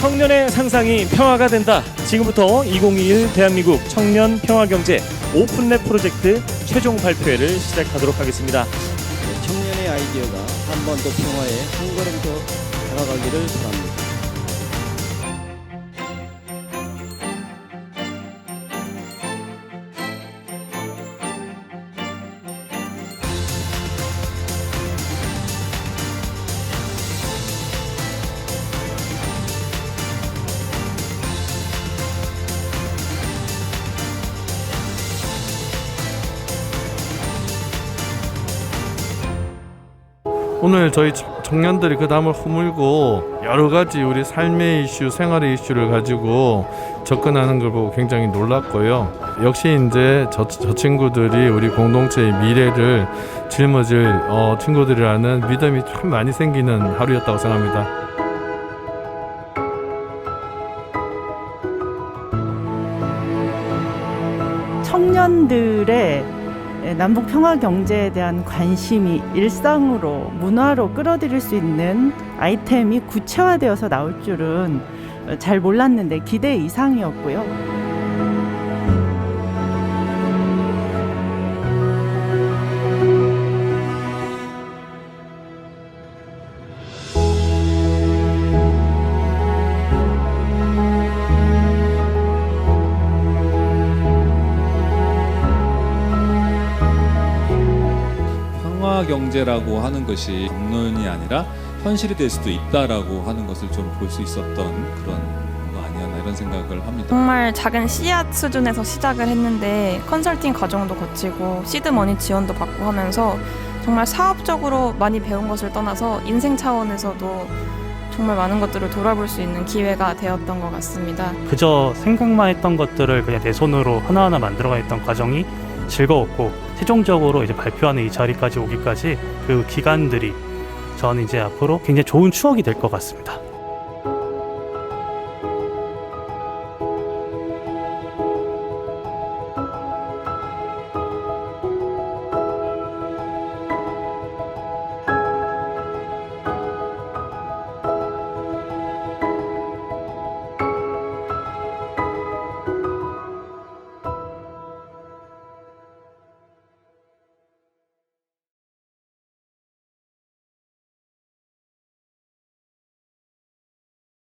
청년의 상상이 평화가 된다. 지금부터 2021 대한민국 청년 평화경제 오픈랩 프로젝트 최종 발표회를 시작하도록 하겠습니다. 청년의 아이디어가 한반도 평화에 한 걸음 더 다가가기를 바랍니다. 오늘 저희 청- 청년들이 그 담을 허물고 여러 가지 우리 삶의 이슈, 생활의 이슈를 가지고 접근하는 걸 보고 굉장히 놀랐고요. 역시 이제 저, 저 친구들이 우리 공동체의 미래를 짊어질 어, 친구들이라는 믿음이 참 많이 생기는 하루였다고 생각합니다. 청년들의 남북 평화 경제에 대한 관심이 일상으로 문화로 끌어들일 수 있는 아이템이 구체화되어서 나올 줄은 잘 몰랐는데 기대 이상이었고요. 경제라고 하는 것이 담론이 아니라 현실이 될 수도 있다라고 하는 것을 좀 볼 수 있었던 그런 거 아니었나 이런 생각을 합니다. 정말 작은 씨앗 수준에서 시작을 했는데 컨설팅 과정도 거치고 시드머니 지원도 받고 하면서 정말 사업적으로 많이 배운 것을 떠나서 인생 차원에서도 정말 많은 것들을 돌아볼 수 있는 기회가 되었던 것 같습니다. 그저 생각만 했던 것들을 그냥 내 손으로 하나하나 만들어가했던 과정이 즐거웠고 최종적으로 이제 발표하는 이 자리까지 오기까지 그 기간들이 저는 이제 앞으로 굉장히 좋은 추억이 될 것 같습니다.